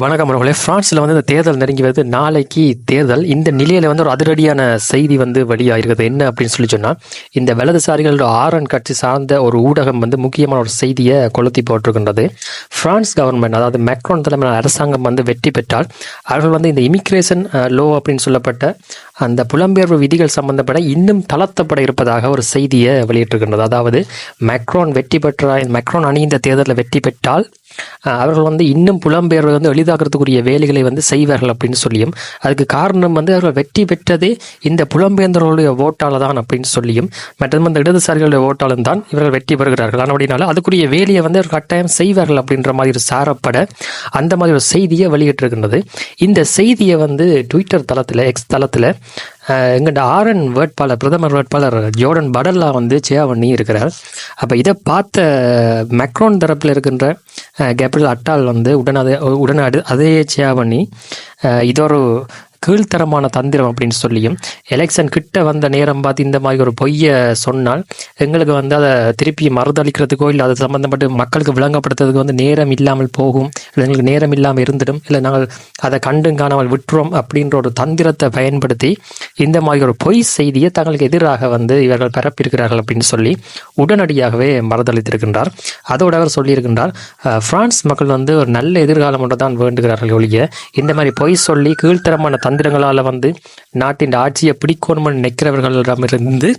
வணக்கம் அவர்களே பிரான்ஸில் வந்து இந்த தேர்தல் நெருங்கி வருது நாளைக்கு தேர்தல். இந்த நிலையில் வந்து ஒரு அதிரடியான செய்தி வந்து வெளியாகிறது என்ன அப்படின்னு சொல்லி சொன்னால் இந்த வலதுசாரிகளோட ஆரன் கட்சி சார்ந்த ஒரு ஊடகம் வந்து முக்கியமான ஒரு செய்தியை கொளுத்தி போட்டிருக்கின்றது. பிரான்ஸ் கவர்மெண்ட் அதாவது மேக்ரோன் தலைமையிலான அரசாங்கம் வந்து வெற்றி பெற்றால் அவர்கள் வந்து இந்த இமிக்ரேஷன் லோ அப்படின்னு சொல்லப்பட்ட அந்த புலம்பெயர்வு விதிகள் சம்பந்தப்பட இன்னும் தளர்த்தப்பட இருப்பதாக ஒரு செய்தியை வெளியிட்டிருக்கின்றது. அதாவது மேக்ரோன் வெற்றி பெற்ற மேக்ரோன் அணி இந்த தேர்தலில் வெற்றி பெற்றால் அவர்கள் வந்து இன்னும் புலம்பெயர்வை வந்து எளிதாக்குறதுக்குரிய வேலைகளை வந்து செய்வார்கள் அப்படின்னு சொல்லியும் அதுக்கு காரணம் வந்து அவர்கள் வெற்றி பெற்றதே இந்த புலம்பெயர்ந்தவர்களுடைய ஓட்டால் தான் அப்படின்னு சொல்லியும் மற்றும் அந்த இடதுசாரிகளுடைய ஓட்டாலும் தான் இவர்கள் வெற்றி பெறுகிறார்கள். அப்படினால அதுக்குரிய வேலையை வந்து அவர் கட்டாயம் செய்வார்கள் அப்படின்ற மாதிரி ஒரு சாரப்பட அந்த மாதிரி ஒரு செய்தியை வெளியிட்டிருக்கின்றது. இந்த செய்தியை வந்து ட்விட்டர் தளத்தில் எக்ஸ் தளத்தில் எங்கள்கிட்ட ஆர்என் வேட்பாளர் பிரதமர் வேட்பாளர் ஜோர்டன் படல்லா வந்து சேவ் பண்ணி இருக்கிறார். அப்போ இதை பார்த்த மெக்ரோன் தரப்பில் இருக்கின்ற கேப்ரியல் அட்டால் வந்து உடனே உடனே அது சேவண்ணி இதொரு கீழ்த்தரமான தந்திரம் அப்படின்னு சொல்லியும் எலெக்ஷன் கிட்ட வந்த நேரம் பார்த்து இந்த மாதிரி ஒரு பொய்யை சொன்னால் எங்களுக்கு வந்து அதை திருப்பி மறுதளிக்கிறதுக்கோ இல்லை அது சம்மந்தப்பட்டு மக்களுக்கு விளங்கப்படுத்துறதுக்கு வந்து நேரம் இல்லாமல் போகும் இல்லை எங்களுக்கு நேரம் இல்லாமல் இருந்துடும் இல்லை நாங்கள் அதை கண்டும் காணாமல் விட்டுறோம் அப்படின்ற ஒரு தந்திரத்தை பயன்படுத்தி இந்த மாதிரி ஒரு பொய் செய்தியை தங்களுக்கு எதிராக வந்து இவர்கள் பரப்பியிருக்கிறார்கள் அப்படின்னு சொல்லி உடனடியாகவே மறுதளித்திருக்கின்றார். அதோட அவர் சொல்லியிருக்கின்றார் பிரான்ஸ் மக்கள் வந்து ஒரு நல்ல எதிர்காலம் ஒன்று தான் வேண்டுகிறார்கள் ஒழிய இந்த மாதிரி பொய் சொல்லி கீழ்த்தரமான தந்திரங்களால் வந்து நாட்டின் ஆட்சியை பிடிக்கணும்னு நினைக்கிறவர்களிடமிருந்து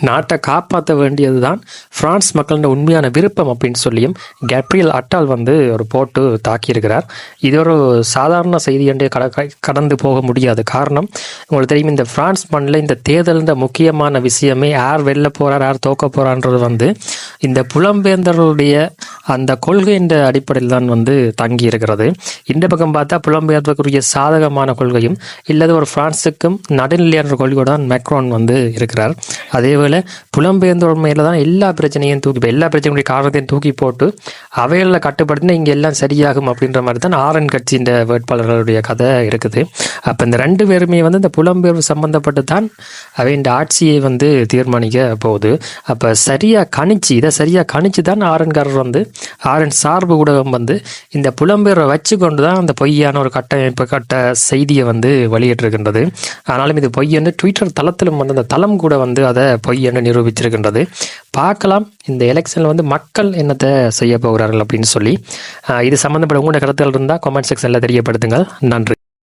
நாட்டை காப்பாற்ற வேண்டியது தான் பிரான்ஸ் மக்களின் உண்மையான விருப்பம் அப்படின்னு சொல்லியும் கேப்ரியல் அட்டால் வந்து ஒரு போட்டு தாக்கியிருக்கிறார். இது ஒரு சாதாரண செய்தி என்றே கட க- கடந்து போக முடியாது. காரணம் உங்களுக்கு தெரியும் இந்த பிரான்ஸ் மண்ணில் இந்த தேர்தல்ன்ற முக்கியமான விஷயமே யார் வெளில போகிறார் யார் தோக்க போகிறான்றது வந்து இந்த புலம்பெயர்ந்தவர்களுடைய அந்த கொள்கையின் அடிப்படையில் தான் வந்து தங்கி இருக்கிறது இந்த பக்கம் பார்த்தா புலம்பெயர்ந்தவர்களுடைய சாதகமான கொள்கையும் இல்லது ஒரு பிரான்ஸுக்கும் நடுநிலையான கொள்கையோடு தான் மேக்ரோன் வந்து இருக்கிறார். அதே அதேவேளை புலம்பெயர்ந்தோர் மேலே தான் எல்லா பிரச்சனையும் தூக்கி இப்போ எல்லா பிரச்சனையுடைய காரணத்தையும் தூக்கி போட்டு அவைகளில் கட்டுப்படுத்தினா இங்கே எல்லாம் சரியாகும் அப்படின்ற மாதிரி தான் ஆரன் கட்சியின் வேட்பாளர்களுடைய கதை இருக்குது. அப்போ இந்த ரெண்டு பேருமே வந்து இந்த புலம்பெயர்வு சம்பந்தப்பட்டு தான் அவை இந்த ஆட்சியை வந்து தீர்மானிக்க போகுது. அப்போ சரியாக கணிச்சு இதை சரியாக கணிச்சு தான் ஆரன்காரர் வந்து ஆரன் சார்பு ஊடகம் வந்து இந்த புலம்பெயர்வை வச்சு கொண்டு தான் அந்த பொய்யான ஒரு கட்டமைப்பு கட்ட செய்தியை வந்து வெளியிட்டிருக்கின்றது. ஆனாலும் இது பொய் வந்து ட்விட்டர் தளத்திலும் வந்து அந்த தளம் கூட வந்து அதை பொய் என்று நிரூபிச்சிருக்கின்றது? பார்க்கலாம். இந்த எலெக்ஷனில் வந்து மக்கள் என்னத்தை செய்ய போகிறார்கள் அப்படின்னு சொல்லி இது சம்மந்தப்பட்ட உங்களோட கருத்துகள் இருந்தால் கமெண்ட் செக்ஷனில் தெரியப்படுத்துங்கள். நன்றி.